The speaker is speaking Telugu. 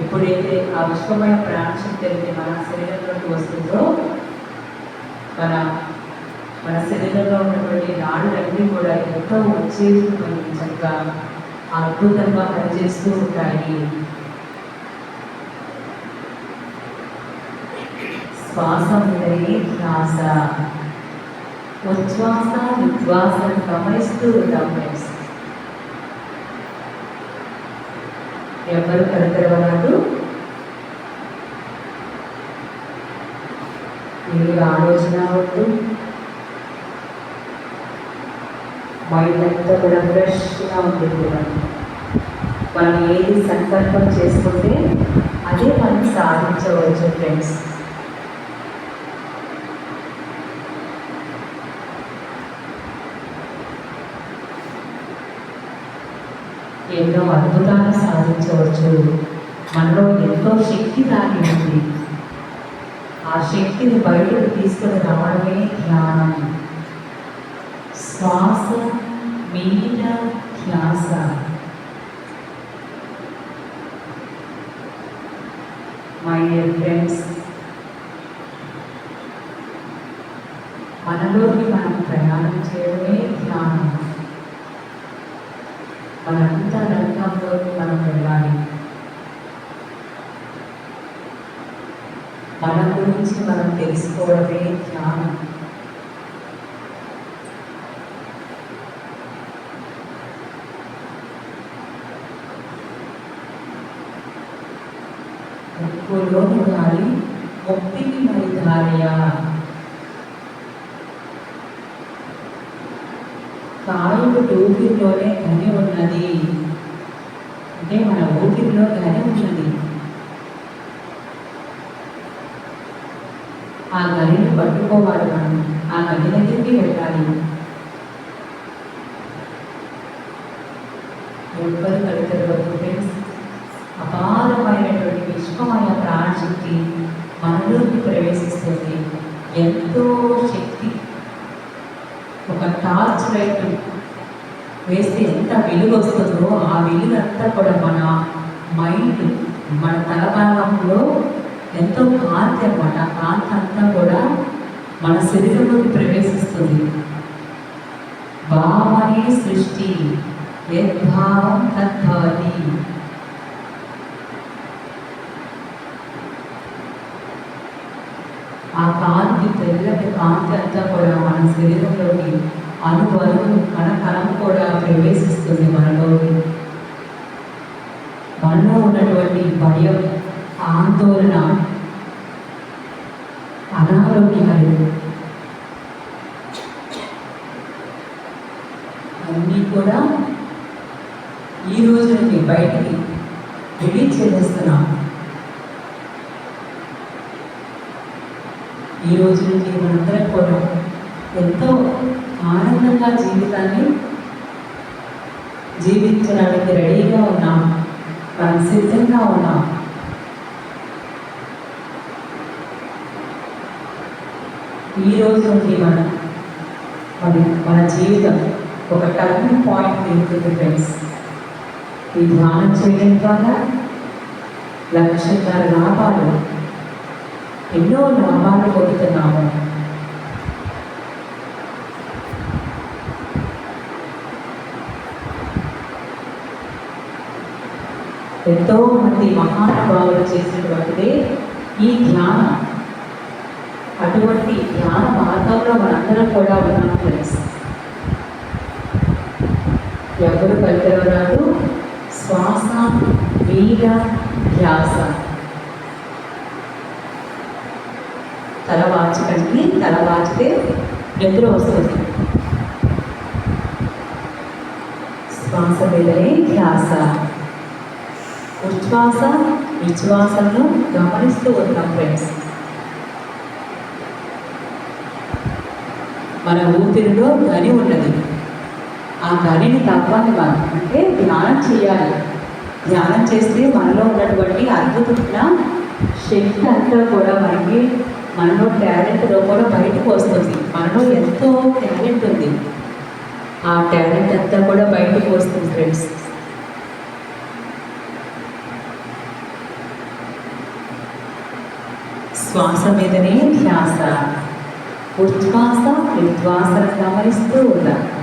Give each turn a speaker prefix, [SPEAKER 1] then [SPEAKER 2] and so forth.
[SPEAKER 1] ఎప్పుడైతే ఆ విశ్వమైన ప్రాణశక్తి అనేది మన శరీరంలోకి వస్తుందో మన మన శరీరంలో ఉన్నటువంటి నాడులన్నీ కూడా ఎంతో ఉత్తేజమైన చక్కగా అద్భుతంగా పనిచేస్తూ ఉంటాయి. శ్వాస మీదనే ధ్యాస ఉచ్ఛ్వాస విశ్వాసం గమనిస్తూ ఉంటాం ఫ్రెండ్స్ ఎవరు కనుకరవనాడు మీరు ఆలోచన వద్దు. మైండ్ అంతా కూడా ఫ్రెష్గా ఉంటుంది మనం ఏది సంకల్పం చేసుకుంటే అదే మనం సాధించవచ్చు ఫ్రెండ్స్ ఎన్నో అద్భుతాలు సాధించవచ్చు. మనలో ఎంతో శక్తి దాగి ఉంది. ఆ శక్తిని బయటకు తీసుకుని రావడమే ధ్యానం. శ్వాస మీద ధ్యాస. మై డియర్ ఫ్రెండ్స్ మనలోకి మనం ప్రయాణం చేయడమే ధ్యానం. మనంతా రంగంలోకి మనం వెళ్ళాలి. మన గురించి మనం తెలుసుకోవడమే ధ్యానం. ముక్కులోని గాలి ముక్తికి మరి ధారయ. కాలు ఊపిరిలోనే ధని ఉన్నది. అంటే మన ఊపిరిలో ధని ఉన్నది ఆ గనిని పట్టుకోవాలి మనం. ఆ గని దగ్గరికి వెళ్ళాలి. ఎవరు కలుగుతారు ఫ్రెండ్స్ అపారమైనటువంటి విశ్వమయ ప్రాణశక్తి మనలోకి ప్రవేశిస్తుంది ఎంతో శక్తి ఒక టార్చ్ లైట్ వేస్తే ఎంత వెలుగు వస్తుందో ఆ వెలుగంతా కూడా మన మైండ్ మన తలభాగంలో ఎంతో కాంతి అనమాట ఆ కాంతి అంతా కూడా మన శరీరంలోకి ప్రవేశిస్తుంది. భావనే సృష్టి యద్భావం తద్భవతి ఆ కాంతి తెల్లటి కాంతి అంతా కూడా మన శరీరంలోకి అనువను కణ కూడా ప్రవేశిస్తుంది మనలోకి. మనలో ఉన్నటువంటి భయం ఆందోళన అనారోగ్యాలు అన్నీ కూడా ఈ రోజు నుండి బయటికి రిలీజ్ చేసేస్తున్నాం ఈ రోజు నుంచి మనందరం కూడా ఎంతో ఆనందంగా జీవితాన్ని జీవించడానికి రెడీగా ఉన్నాం. మనం సిద్ధంగా ఉన్నాం. ఈ రోజు నుండి మనం మన మన జీవితం ఒక టర్నింగ్ పాయింట్ తిరుగుతుంది ఫ్రెండ్స్ ఈ ధ్యానం చేయడం ద్వారా లక్షన్నర లాభాలు ఎన్నో లాభాలు పొందుతున్నాము. ఎంతో మంది మహానుభావులు చేసినటువంటిదే ఈ ధ్యానం. అటువంటి ధ్యాన మార్గంలో మనందరం కూడా ఉన్నాం ఫ్రెండ్స్. ఎవరు పలికెవరాదు శ్వాస వీర ధ్యాస. తల వాచకండి తల వాచితే నిద్ర వస్తుంది. శ్వాస మీదనే ధ్యాస. ఉచ్ఛ్వాస విశ్వాసను గమనిస్తూ ఉంటాం ఫ్రెండ్స్ మన ఊపిరిలో గని ఉన్నది. ఆ గనిని తప్పని మనం అంటే ధ్యానం చేయాలి. ధ్యానం చేస్తే మనలో ఉన్నటువంటి అద్భుతమైన శక్తి అంతా కూడా మనకి మనలో టాలెంట్ కూడా బయటకు వస్తుంది. మనలో ఎంతో టాలెంట్ ఉంది. ఆ టాలెంట్ అంతా కూడా బయటకు వస్తుంది ఫ్రెండ్స్ శ్వాస మీదనే ధ్యాస. ఉచ్ఛ్వాస నిర్శ్వాసను గమనిస్తూ ఉండాలి.